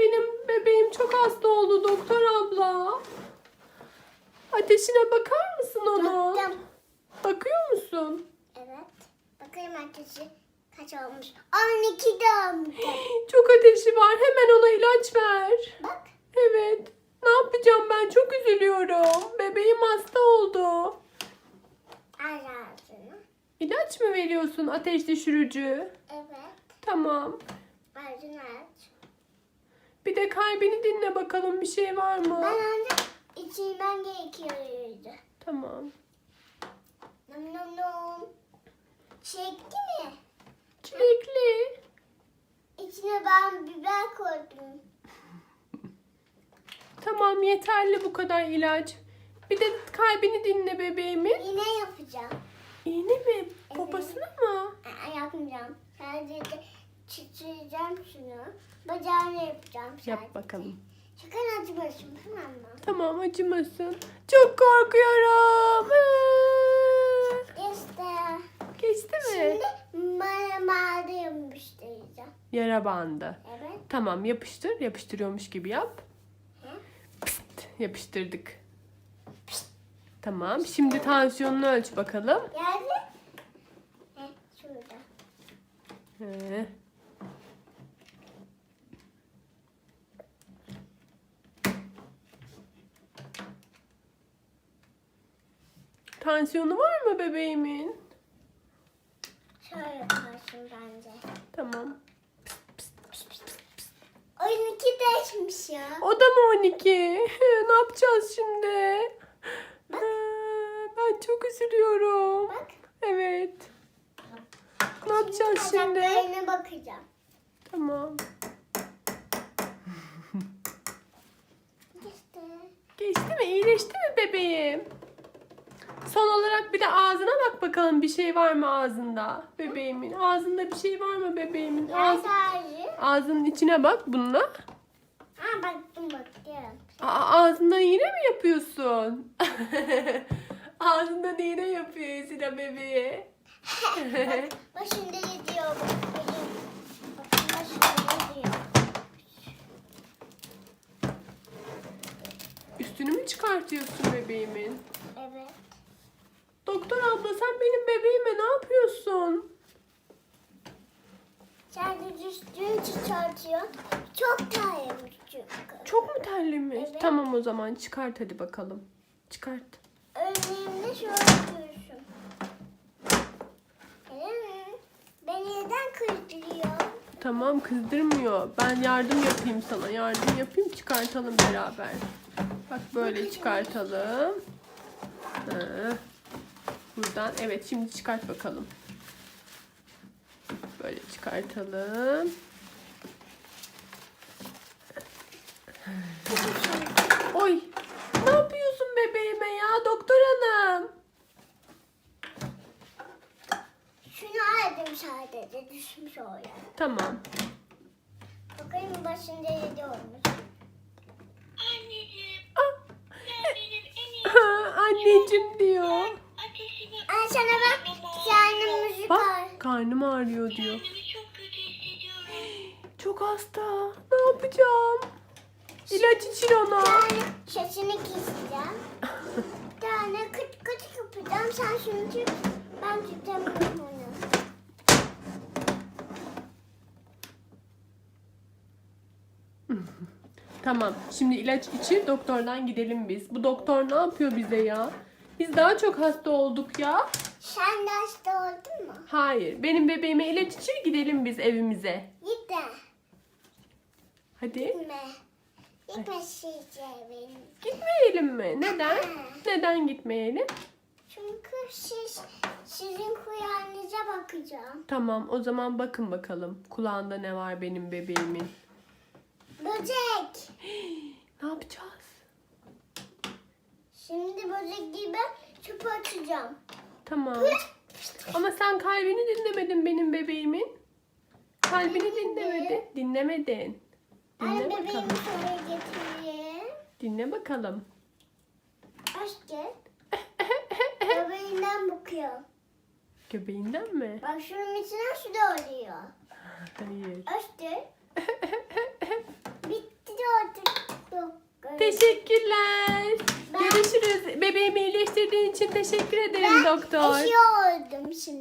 Benim bebeğim çok hasta oldu doktor abla. Ateşine bakar mısın onun? Baktım. Bakıyor musun? Evet. Bakayım ateşi kaç olmuş. 12 de olmuş. Çok ateşi var. Hemen ona ilaç ver. Bak. Evet. Ne yapacağım ben? Çok üzülüyorum. Bebeğim hasta oldu. Ağzını. İlaç mı veriyorsun ateş düşürücü? Evet. Tamam. Ağzını. Bir de kalbini dinle bakalım bir şey var mı? Ben önce içilmem gerekiyordu. Tamam. Nom nom nom. Çekti mi? Çilekli. İçine ben biber koydum. Tamam yeterli bu kadar ilaç. Bir de kalbini dinle bebeğimin. Yine yapacağım. İğne mi? Poposuna mı? Aa, yapmayacağım. Sadece çiçireceğim şunu. Bacağını yapacağım sadece. Yap bakalım. Sakın acımasın tamam mı? Tamam acımasın. Çok korkuyorum. İşte. Geçti mi? Şimdi maramada yapıştıracağım. Yara bandı. Evet. Tamam yapıştır. Yapıştırıyormuş gibi yap. Pst, yapıştırdık. Tamam. Şimdi tansiyonunu ölç bakalım. Geldi. Şurada. Ee. Tansiyonu var mı bebeğimin? Şöyle yaparsın bence. Tamam. 12 değişmiş ya. O da mı 12? ne yapacağız şimdi? Ee, Ben çok üzülüyorum. Bak. Evet. Ne yapacağız şimdi? Bacaklarına bakacağım. Tamam. İşte. Geçti mi? İyileşti mi bebeğim? Olarak bir de ağzına bak bakalım bir şey var mı ağzında bebeğimin? Ağzında bir şey var mı bebeğimin? Ağz, ağzının içine bak bununla. Ha baktım. Aa, ağzından iğne mi yapıyorsun? ağzından iğne yapıyor Esila bebeğe. Başında. Bakın başında yediyor. Üstünü mü çıkartıyorsun bebeğimin? Doktor abla sen benim bebeğime ne yapıyorsun? Sadece üstünü çıkartıyor. Çok terlemiş çünkü. Çok mu terlemiş? Evet. Tamam o zaman çıkart hadi bakalım. Çıkart. Önümde şöyle mi? Beni neden kırdırıyor? Tamam kızdırmıyor. Ben yardım yapayım sana. Yardım yapayım çıkartalım beraber. Bak böyle çıkartalım. Ha. Buradan evet şimdi çıkart bakalım. Böyle çıkartalım. Oy. Ne yapıyorsun bebeğime ya doktor hanım? Şunu aldım sadece düşmüş oraya. Tamam. Bakayım başında yedi olmuş. Anneciğim, Ah. iyi Anneciğim diyor. Sana bak karnım var. Bak karnım ağrıyor diyor. çok kötü hissediyorum. Çok hasta. Ne yapacağım? İlaç için ona. Bir tane şaşını keseceğim. Bir tane kıt kıt yapacağım. Sen şunu tut. Ben tutamıyorum onu. Tamam. Şimdi ilaç için doktordan gidelim biz. Bu doktor ne yapıyor bize ya? Biz daha çok hasta olduk ya. Sen de hasta oldun mu? Hayır. Benim bebeğime ilaç için gidelim biz evimize. Git de. Hadi. Gitme. Gitme şişe Gitmeyelim mi? Neden? Neden gitmeyelim? Çünkü siz, sizin kulağınıza bakacağım. Tamam. O zaman bakın bakalım. Kulağında ne var benim bebeğimin. Böcek. Ne yapacağız? Böcek gibi çöpü açacağım. Tamam. Ama sen kalbini dinlemedin benim bebeğimin. Kalbini dinlemedin. Dinlemedin. Anne Dinle bebeğimi bakalım. şöyle getireyim. Dinle bakalım. Gel. Bebeğinden bakıyor. Göbeğinden mi? Bak şunun içine su da oluyor. Hayır. Açtı. Bitti. Teşekkürler. Ben- Görüşürüz. Bebeğimi iyileştirdiğin için teşekkür ederim doktor. Eşi oldum şimdi.